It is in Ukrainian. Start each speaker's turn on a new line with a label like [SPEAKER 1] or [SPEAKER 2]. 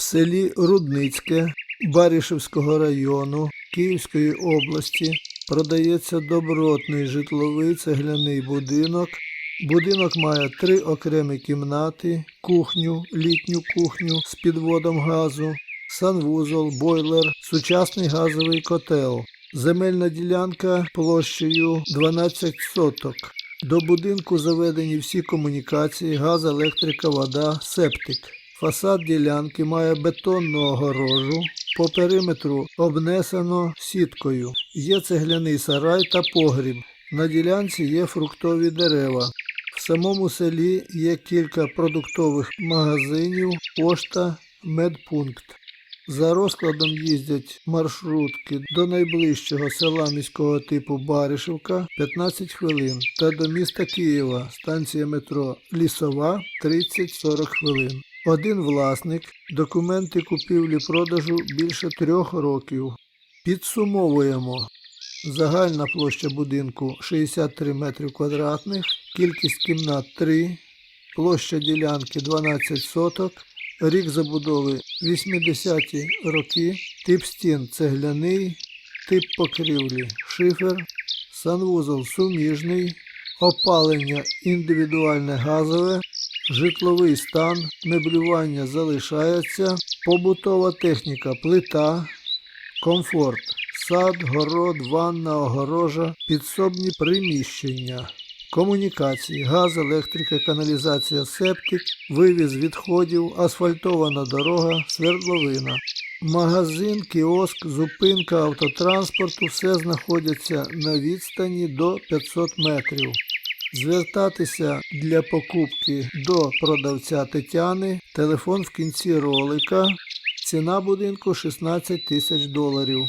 [SPEAKER 1] В селі Рудницьке Барішевського району Київської області продається добротний житловий цегляний будинок. Будинок має три окремі кімнати, кухню, літню кухню з підводом газу, санвузол, бойлер, сучасний газовий котел. Земельна ділянка площею 12 соток. До будинку заведені всі комунікації, газ, електрика, вода, септик. Фасад ділянки має бетонну огорожу. По периметру обнесено сіткою. Є цегляний сарай та погріб. На ділянці є фруктові дерева. В самому селі є кілька продуктових магазинів, пошта, медпункт. За розкладом їздять маршрутки до найближчого села міського типу Баришівка 15 хвилин та до міста Києва станція метро Лісова 30-40 хвилин. Один власник, документи купівлі-продажу більше трьох років. Підсумовуємо. Загальна площа будинку 63 метри квадратних, кількість кімнат 3, площа ділянки 12 соток, рік забудови 80-ті роки, тип стін цегляний, тип покрівлі шифер, санвузол суміжний, опалення індивідуальне газове, житловий стан, меблювання залишається, побутова техніка плита, комфорт, сад, город, ванна, огорожа, підсобні приміщення. Комунікації, газ, електрика, каналізація, септик, вивіз відходів, асфальтована дорога, свердловина. Магазин, кіоск, зупинка автотранспорту все знаходяться на відстані до 500 метрів. Звертатися для покупки до продавця Тетяни. Телефон в кінці ролика. Ціна будинку 16 тисяч доларів.